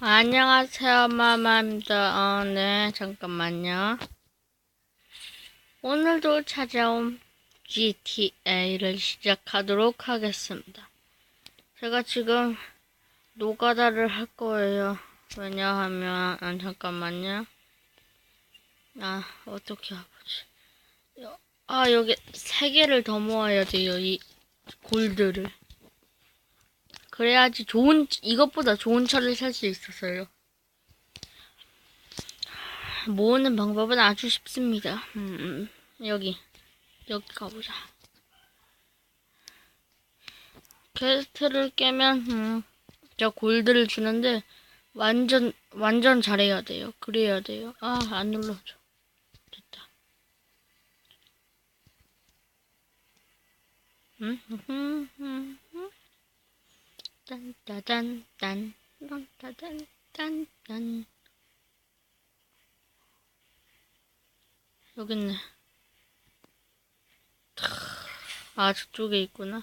안녕하세요, 마마입니다. 어, 네, 잠깐만요. 오늘도 찾아온 GTA를 시작하도록 하겠습니다. 제가 지금 노가다를 할 거예요. 왜냐하면, 아, 잠깐만요. 아, 어떻게 해보지? 여- 아, 여기 세 개를 더 모아야 돼요, 이 골드를. 그래야지 좋은 이것보다 좋은 차를 살 수 있어서요. 모으는 방법은 아주 쉽습니다. 음, 음, 여기 여기 가보자. 퀘스트를 깨면 음, 저 골드를 주는데 완전 완전 잘해야 돼요. 그래야 돼요. 아 안 눌러줘. 됐다. 음, 딴따단 딴딴 여기 있네. 아 저쪽에 있구나.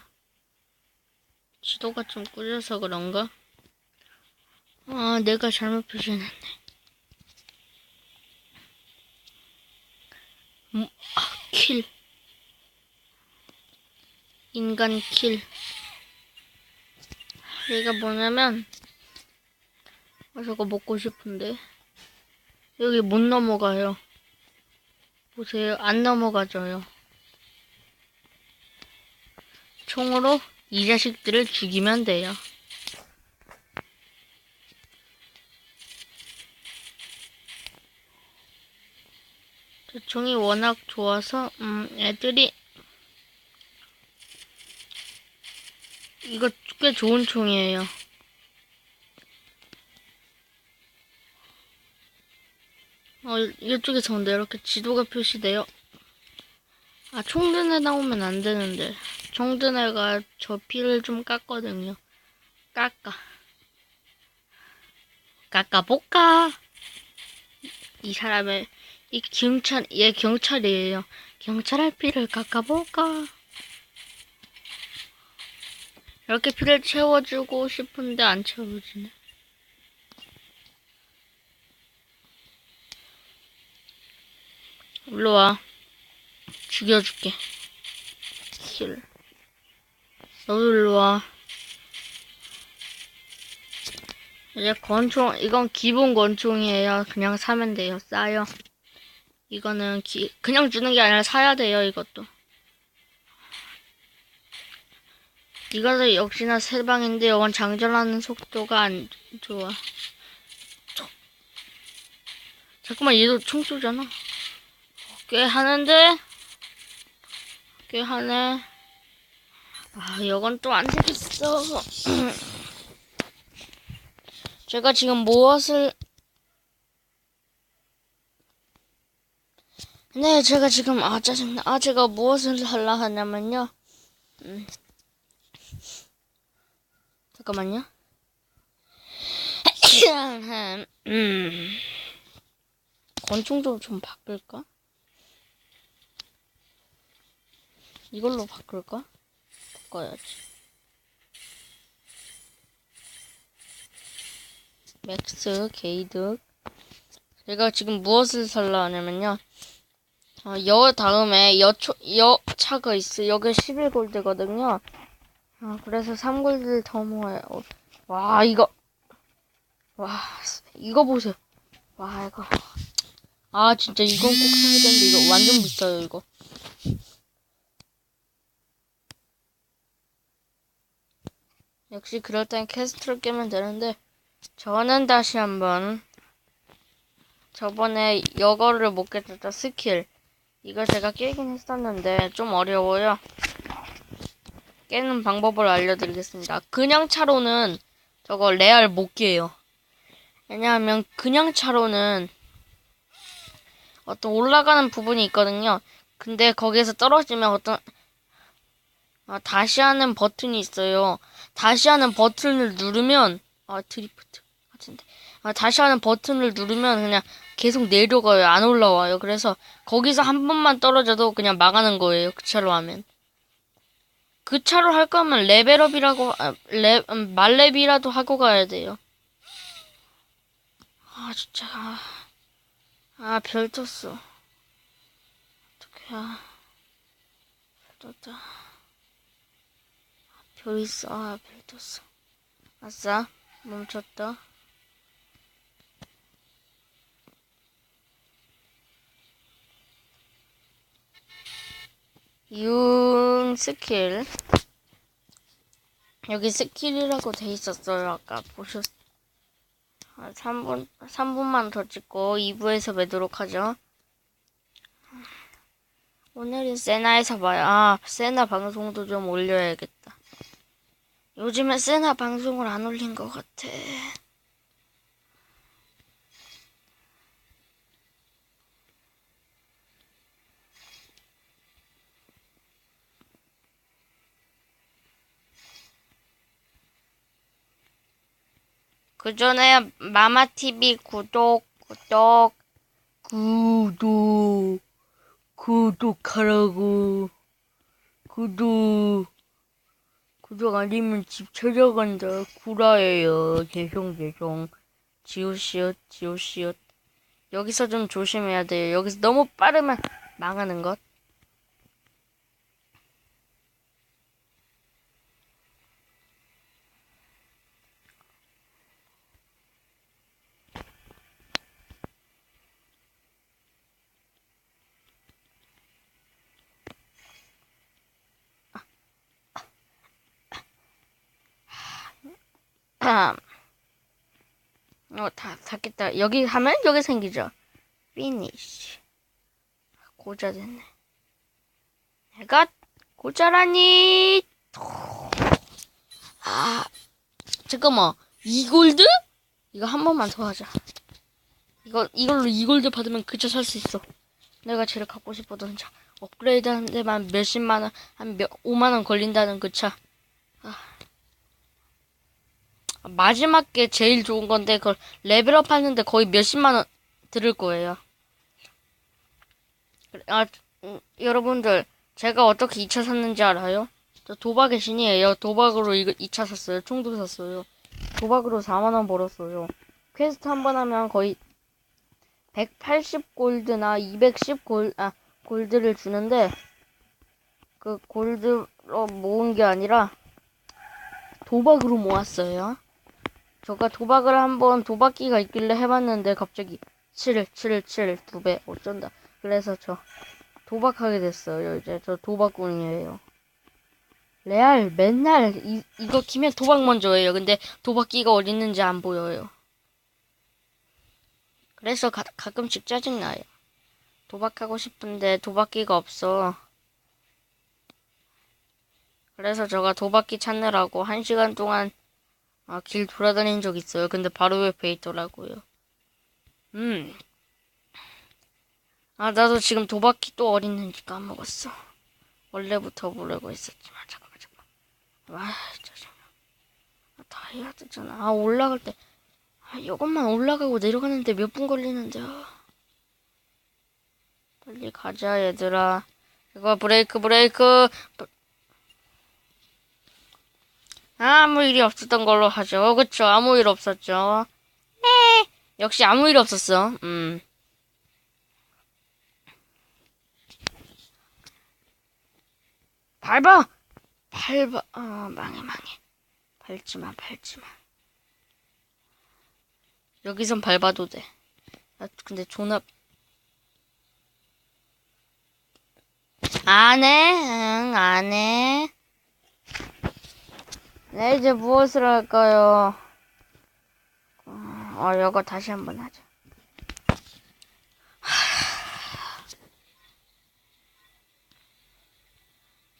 지도가 좀 꾸려서 그런가? 아 내가 잘못 표시해놨네. 음, 아, 킬. 인간 킬 얘가 뭐냐면 아 저거 먹고 싶은데. 여기 못 넘어가요. 보세요. 안 넘어가져요. 총으로 이 자식들을 죽이면 돼요. 저 총이 워낙 좋아서 음 애들이 이거 꽤 좋은 총이에요. 어, 이쪽에서 온데 이렇게 지도가 표시돼요. 아, 총드네 나오면 안 되는데. 총드네가 저 피를 좀 깎거든요. 깎아. 깎아볼까? 이 사람의, 이 경찰, 얘 경찰이에요. 경찰의 피를 깎아볼까? 이렇게 피를 채워주고 싶은데 안 채워지네. 일로 와. 죽여줄게. 힐. 너도 일로 와. 이제 권총, 이건 기본 권총이에요. 그냥 사면 돼요. 싸요. 이거는 기, 그냥 주는 게 아니라 사야 돼요, 이것도. 이거도 역시나 세 방인데 이건 장전하는 속도가 안 좋아. 잠깐만 얘도 총 쏘잖아. 꽤 하는데 꽤 하네. 아 이건 또 안 되겠어. 제가 지금 무엇을 네 제가 지금 아 짜증나. 아 제가 무엇을 하려 하냐면요. 음. 잠깐만요. 음. 권총도 좀 바꿀까? 이걸로 바꿀까? 바꿔야지. 맥스, 게이드. 제가 지금 무엇을 살라 하냐면요. 어, 여 다음에 여초, 여 차가 있어. 여기 11골드거든요. 아, 그래서 3골드를 더 모아요. 어, 와, 이거. 와, 이거 보세요. 와, 이거. 아, 진짜 이건 꼭 사야 되는데, 이거 완전 비싸요, 이거. 역시 그럴 땐 캐스트를 깨면 되는데, 저는 다시 한번, 저번에 여거를 못 깼었죠, 스킬. 이거 제가 깨긴 했었는데, 좀 어려워요. 깨는 방법을 알려드리겠습니다. 그냥 차로는 저거 레알 못 깨요. 왜냐하면 그냥 차로는 어떤 올라가는 부분이 있거든요. 근데 거기에서 떨어지면 어떤 아, 다시 하는 버튼이 있어요. 다시 하는 버튼을 누르면 아 드리프트 같은데 아, 다시 하는 버튼을 누르면 그냥 계속 내려가요. 안 올라와요. 그래서 거기서 한 번만 떨어져도 그냥 망하는 거예요. 그 차로 하면. 그 차로 할 거면 레벨업이라고 아, 레 음, 말레비라도 하고 가야 돼요. 아, 진짜. 아, 아, 별 떴어. 어떡해. 아, 별 떴다. 별 있어. 아, 별 떴어. 아싸. 멈췄다. 융 스킬. 여기 스킬이라고 돼 있었어요. 아까 보셨, 아, 3분, 3분만 더 찍고 2부에서 뵈도록 하죠. 오늘은 세나에서 봐요. 아, 세나 방송도 좀 올려야겠다. 요즘에 세나 방송을 안 올린 것 같아. 그 전에 마마TV 구독, 구독, 구독, 구독하라고. 구독. 구독 아니면 집 찾아간다. 구라예요. 죄송, 죄송. 지우시옷, 지우시옷. 여기서 좀 조심해야 돼요. 여기서 너무 빠르면 망하는 것. 어, 다, 닫겠다. 여기 하면 여기 생기죠. 피니쉬. 고자 됐네. 내가 고자라니. 아, 잠깐만. 이 골드? 이거 한 번만 더 하자. 이거, 이걸로 이 골드 받으면 그차살수 있어. 내가 제일 갖고 싶었던 차. 업그레이드 하는 데만 몇십만 원, 한 몇, 오만 원 걸린다는 그 차. 마지막 게 제일 좋은 건데 그걸 레벨업 하는데 거의 몇십만 원 들을 거예요. 아, 음, 여러분들 제가 어떻게 2차 샀는지 알아요? 저 도박의 신이에요. 도박으로 이거 2차 샀어요. 총도 샀어요. 도박으로 4만 원 벌었어요. 퀘스트 한 번 하면 거의 180 골드나 210 골, 아, 골드를 주는데 그 골드로 모은 게 아니라 도박으로 모았어요. 제가 도박을 한번 도박기가 있길래 해봤는데 갑자기 7, 7, 7, 두 배, 어쩐다. 그래서 저 도박하게 됐어요. 이제 저 도박꾼이에요. 레알 맨날 이, 이거 키면 도박 먼저 해요. 근데 도박기가 어디 있는지 안 보여요. 그래서 가, 가끔씩 짜증나요. 도박하고 싶은데 도박기가 없어. 그래서 제가 도박기 찾느라고 한 시간 동안 아, 길 돌아다닌 적 있어요. 근데 바로 옆에 있더라고요. 음. 아, 나도 지금 도박기 또 어딨는지 까먹었어. 원래부터 모르고 있었지만, 잠깐만, 잠깐만. 아, 짜증나. 아, 다 해야 되잖아. 아, 올라갈 때. 아, 이것만 올라가고 내려가는데 몇 분 걸리는데. 아. 빨리 가자, 얘들아. 이거 브레이크, 브레이크. 아무 일이 없었던 걸로 하죠. 그쵸? 아무 일 없었죠. 네. 역시 아무 일 없었어. 음. 밟아! 밟아. 어, 망해, 망해. 밟지 마, 밟지 마. 여기선 밟아도 돼. 아, 근데 존나. 안 해, 응, 안 해. 네, 이제 무엇을 할까요? 어, 이거 다시 한번 하자.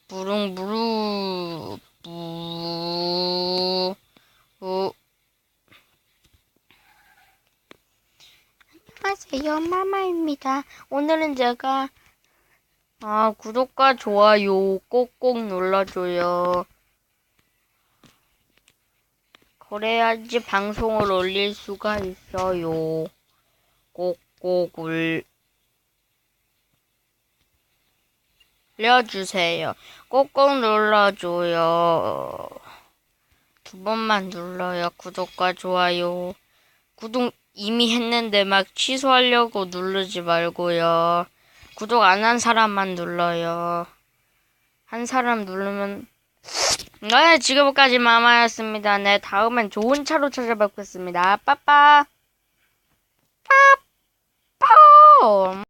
부릉부릉 부 우. 안녕하세요 마마입니다. 오늘은 제가 아 구독과 좋아요 꼭꼭 눌러줘요. 그래야지 방송을 올릴 수가 있어요. 꼭꼭 올려주세요. 꼭꼭 눌러줘요. 두 번만 눌러요. 구독과 좋아요. 구독 이미 했는데 막 취소하려고 누르지 말고요. 구독 안 한 사람만 눌러요. 한 사람 누르면 네, 지금까지 마마였습니다. 네, 다음엔 좋은 차로 찾아뵙겠습니다. 빠빠. 빠빠.